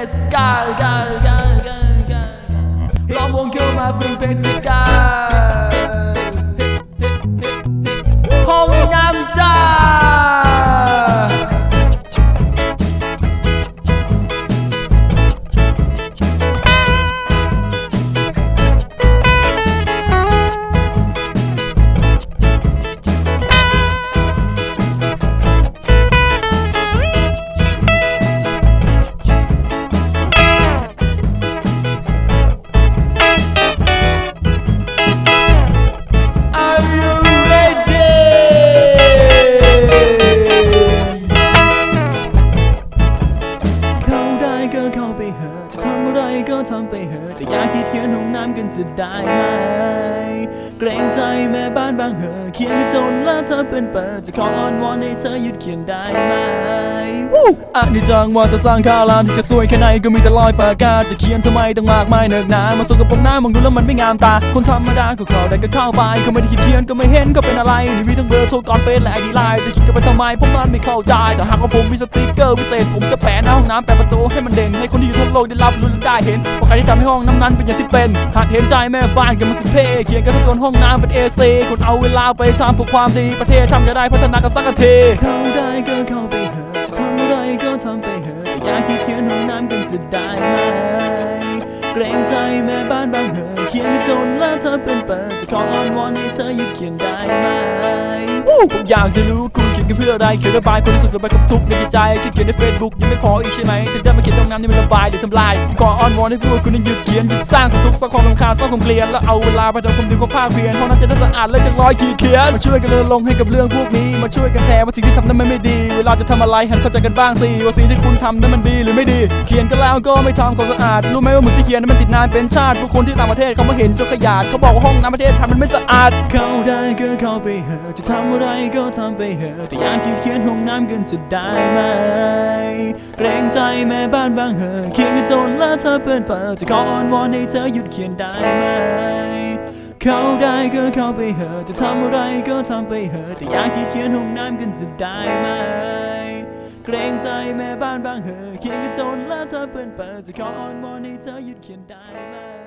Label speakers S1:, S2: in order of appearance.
S1: this guy, guy, guy, guy, guy. Love won't kill my thing, basically, guy. ก็เข้าไปเหอะจะทำอะไรก็ทำไปเหอะแต่อยากคิดเขียนห้องน้ำกันจะได้ไหม เกรงใจแม่บ้านบางเหอเขียนกันจนแล้วเธอเป็นเปิดจะขออ้อนวอนให้เธอหยุดเขียนได้ไหมอันนี้จังว่าจะสร้างค่าลานที่จะสวยแค่ไหนก็มีแต่รอยปากกาจะเขียนทำไมต้องมากมายเนิกหนามาส่งกับปกหน้ามองดูแล้วมันไม่งามตา คนธรรมดาก็เข้าได้ก็เข้าไปก็ไม่ได้คิดเขียนก็ไม่เห็นก็เป็นอะไรนี่มีทั้งเบอร์โทรก่อนเฟซและไอดีไลน์จะคิดกันไปทำไมเพราะมันไม่เข้าใจแต่หากว่าผมมีสติ๊กเกอร์พิเศษผมจะแปะหน้าห้องน้ำแปะประตูให้มันเด่นให้คนที่อยู่ทั่วโลกได้รับรู้และได้เห็นว่าใครที่ทำให้ห้องน้ำนั้นเป็นอย่างที่เป็นหากเห็นใจแม่บ้านกันมาสิเพเขียนกันซะจนห้องน้ำเป็นเอซีคนเอาเวลาไปทำเพื่อความดีประเทศทำจะได้พัฒนากันสักทีเข้าได้ก็เข้าไปเหอะจะทำอะไรก็ทำไปเหอะแต่อยากคิดเขียนห้องน้ำกันจะได้ไหมเกรงใจแม่บ้านบางเหอะเขียนให้จนแล้วเธอเป็นเปิดจะขออ้อนวอนให้เธอหยุดเขียนได้ไหมวู้ผมอยากจะรู้คุณเขียน กันเพื่ออะไรเขียนระบายความรู้สึกระบายกับทุกข์ในจิตใจแค่เขียนในเฟซบุ๊กยังไม่พออีกใช่ไหมถึงได้มาเขียนตรงนั้นนี่มันระบายหรือทำลายก่ออ้อนวอนให้พวกคุณนั้นหยุดเขียนหยุดสร้างความทุกข์สร้างความรำคาญสร้างความเกลียดแล้วเอาเวลาไปทำความดีความภาคเพียรเพราะนั้นจะได้สะอาดและจะร้อยขีดเขียนมาช่วยกันรณรงค์ให้กับเรื่องพวกนี้มาช่วยกันแชร์ว่าสิ่งที่ทำนั้นมันไม่ดี เวลาจะทำอะไรหันเข้าใจกันบ้างสิว่าสิ่งที่คุณทำนั้นมันดีหรือไม่ดี เขียนกันแล้วก็ไม่ทำความสะอาดรู้ไหมว่าหมึกที่เขียนนั้นมันติดนานเป็นชาติผู้คนที่ต่างประเทศเขามาเห็นจนขยาดเขาบอกว่าห้องน้ำประเทศทำมันไม่สะอาดเข้าได้ก็เข้าไปเหอะจะทำอะไรก็ทำไปเหอะแต่อยากเขียนห้องน้ำกันจะได้ไหม เกรงใจแม่บ้านบางเหอเขียนกันจนล้วเธอเป็นเปิดจะขออ้อนวอนให้เธอหยุดเขียนได้ไหม เข้าได้ก็เข้าไปเหอะจะทำอะไรก็ทำไปเหอะแต่อยากคิดเขียนห้องน้ำกันจะได้ไหม เกรงใจแม่บ้านบางเหอเขียนกันจนล้วเธอเป็นเปิดจะขออ้อนวอนให้เธอหยุดเขียนได้ไหม